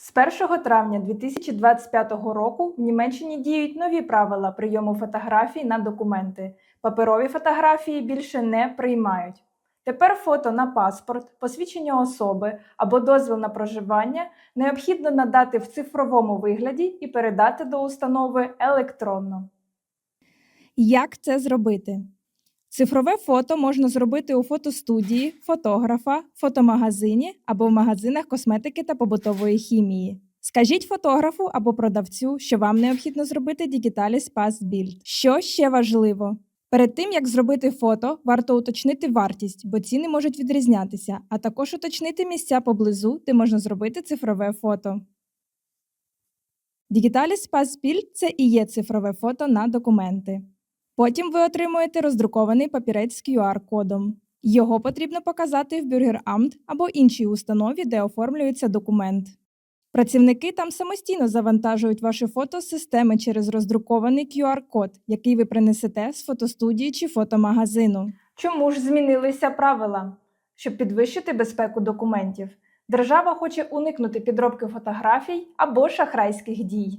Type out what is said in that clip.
З 1 травня 2025 року в Німеччині діють нові правила прийому фотографій на документи. Паперові фотографії більше не приймають. Тепер фото на паспорт, посвідчення особи або дозвіл на проживання необхідно надати в цифровому вигляді і передати до установи електронно. Як це зробити? Цифрове фото можна зробити у фотостудії, фотографа, фотомагазині або в магазинах косметики та побутової хімії. Скажіть фотографу або продавцю, що вам необхідно зробити Digitalis Pass Build. Що ще важливо? Перед тим як зробити фото, варто уточнити вартість, бо ціни можуть відрізнятися, а також уточнити місця поблизу, де можна зробити цифрове фото. Digitalis Pass Build – це і є цифрове фото на документи. Потім ви отримуєте роздрукований папірець з QR-кодом. Його потрібно показати в Бюргерамт або іншій установі, де оформлюється документ. Працівники там самостійно завантажують ваше фото з системи через роздрукований QR-код, який ви принесете з фотостудії чи фотомагазину. Чому ж змінилися правила? Щоб підвищити безпеку документів, держава хоче уникнути підробки фотографій або шахрайських дій.